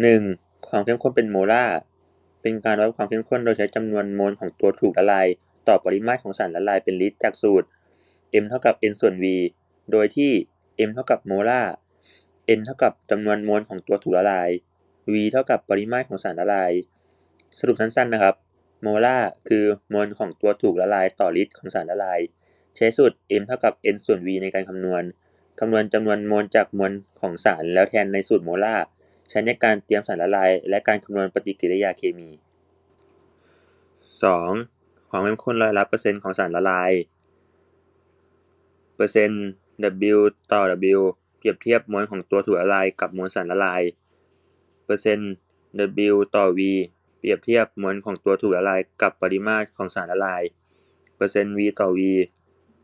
หนึ่งความเข้มข้นเป็นโมลาร์เป็นการวัดความเข้มข้นโดยใช้จำนวนโมลของตัวถูกละลาย ต่อปริมาตรของสารละลายเป็นลิตรจากสูตร m เท่ากับ n ส่วน v โดยที่ m เท่ากับโมลาร์ n เท่ากับจำนวนโมลของตัวถูกละลาย v เท่ากับปริมาตรของสารละลาย สรุปสั้นๆนะครับ โมลาร์คือมวลของตัวถูกละลายต่อลิตรของสารละลาย ใช้สูตร m เท่ากับ n ส่วน v ในการคำนวณคำนวณจำนวนโมลจากมวลของสารแล้วแทนในสูตรโมลาร์ ใช้ในการเตรียมสารละลาย และการคำนวณปฏิกิริยาเคมีสองความเข้มข้นร้อยละเปอร์เซ็นต์ของสารละลาย เปอร์เซ็นต์ W ต่อ W เปรียบเทียบมวลของตัวถูกละลายกับมวลสารละลาย เปอร์เซ็นต์ W ต่อ V เปรียบเทียบมวลของตัวถูกละลายกับปริมาตรของสารละลาย เปอร์เซ็นต์ V ต่อ V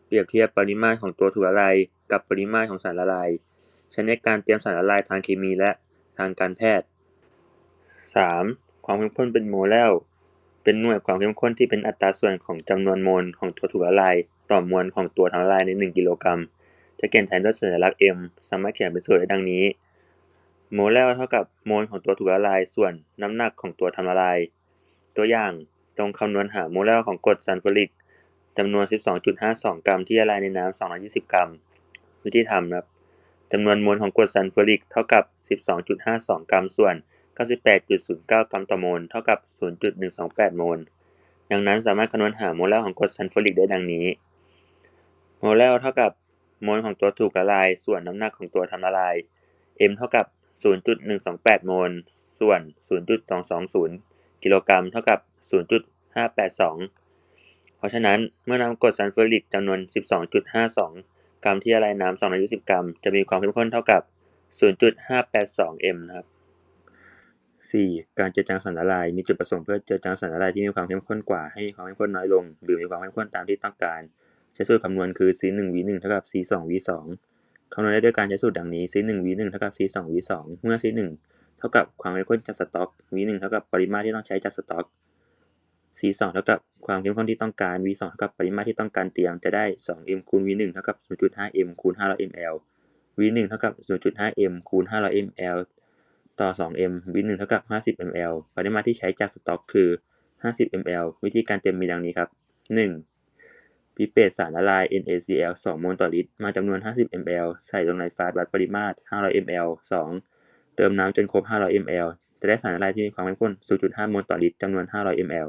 เปรียบเทียบปริมาตรของตัวถูกละลายกับปริมาตรของสารละลายใช้ในการเตรียมสารละลายทางเคมีและ ทางการแพทย์สามความเข้มข้นเป็นโมเลลเป็นหน่วยความเข้มข้นที่เป็นอัตราส่วนของจำนวนโมลของตัวถูกละลายต่อมวลของตัวทำละลายในหนึ่งกิโลกรัม จะเขียนแทนด้วยสัญลักษณ์ m สามารถเขียนเป็นสูตรได้ดังนี้ โมเลลเท่ากับโมลของตัวถูกละลายส่วนน้ำหนักของตัวทำละลาย ตัวอย่างจงคำนวณหาโมเลลของกรดซัลฟูริกจำนวน 12.52 กรัมที่ละลายในน้ำ220 กรัม วิธีทำนะครับ จำนวนโมลของกรดซัลฟูริกเท่ากับ 12.52 กรัมส่วน 98.09 กรัมต่อโมลเท่ากับ 0.128 โมล ดังนั้นสามารถคำนวณหาโมลลของกรดซัลฟูริกได้ดังนี้ โมลลเท่ากับโมลของตัวถูกละลาย ส่วนน้ำหนักของตัวทำละลาย m เท่ากับ 0.128 โมล ส่วน 0.220 กิโลกรัมเท่ากับ 0.582 เพราะฉะนั้นเมื่อนำกรดซัลฟูริกจำนวน 12.52 กรัมที่ละลายน้ำ220 กรัม จะมีความเข้มข้นเท่ากับ 0.582 m นะครับ 4. การเจือจางสารละลาย มีจุดประสงค์เพื่อเจือจางสารละลายที่มีความเข้มข้นกว่า ให้มีความเข้มข้นน้อยลง หรือมีความเข้มข้นตามที่ต้องการ ใช้สูตรคำนวณคือ C1V1 เท่ากับ C2V2 คำนวณได้ด้วยการใช้สูตรดังนี้ C1V1 เท่ากับ C2V2 เมื่อ C1 เท่ากับความเข้มข้นจากสต๊อก V1 เท่ากับปริมาตรที่ต้องใช้จากสต๊อก C2 เท่ากับความเข้มข้นที่ต้องการ V2 เท่ากับปริมาตรที่ต้องการเตรียมจะได้ 2m คูณ V1 เท่ากับ 0.5m คูณ 500 ml V1 เท่ากับ 0.5m คูณ 500 ml ต่อ 2m V1 เท่ากับ 50 ml ปริมาตรที่ใช้จากสต๊อกคือ 50 ml วิธีการเตรียมมีดังนี้ครับ 1. พิเปตสารละลาย NaCl 2 โมลต่อลิตร มาจำนวน 50 ml ใส่ลงในฟาสวัดปริมาตร 500 ml 2. เติมน้ำจนครบ 500 ml จะได้สารละลายที่มีความเข้มข้น 0.5 โมลต่อลิตรจำนวน 500 ml